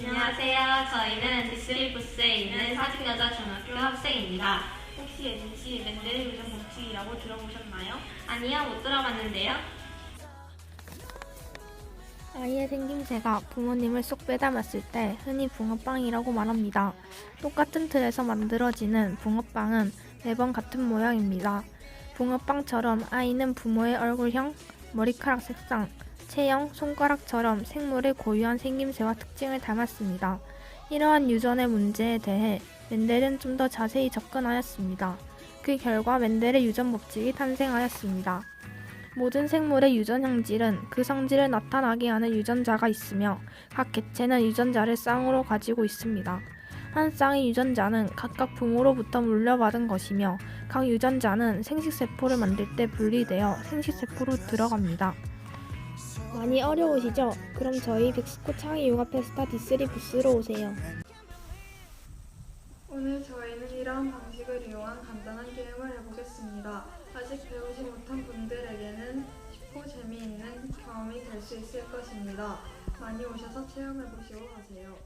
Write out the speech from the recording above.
안녕하세요. 저희는 디스리 부스에 있는 사직여자 중학교 학생입니다. 혹시 맨델의 요정 법칙이라고 들어보셨나요? 아니요, 못 들어봤는데요. 아이의 생김새가 부모님을 쏙 빼닮았을 때 흔히 붕어빵이라고 말합니다. 똑같은 틀에서 만들어지는 붕어빵은 매번 같은 모양입니다. 붕어빵처럼 아이는 부모의 얼굴형, 머리카락 색상, 체형, 손가락처럼 생물의 고유한 생김새와 특징을 닮았습니다. 이러한 유전의 문제에 대해 멘델은 좀 더 자세히 접근하였습니다. 그 결과 멘델의 유전 법칙이 탄생하였습니다. 모든 생물의 유전 형질은 그 성질을 나타나게 하는 유전자가 있으며 각 개체는 유전자를 쌍으로 가지고 있습니다. 한 쌍의 유전자는 각각 부모로부터 물려받은 것이며 각 유전자는 생식세포를 만들 때 분리되어 생식세포로 들어갑니다. 많이 어려우시죠? 그럼 저희 백스코 창의 요가 페스타 디스리 부스로 오세요. 오늘 저희는 이러한 방식을 이용한 간단한 게임을 해보겠습니다. 아직 배우지 못한 분들에게는 쉽고 재미있는 경험이 될 수 있을 것입니다. 많이 오셔서 체험해보시고 가세요.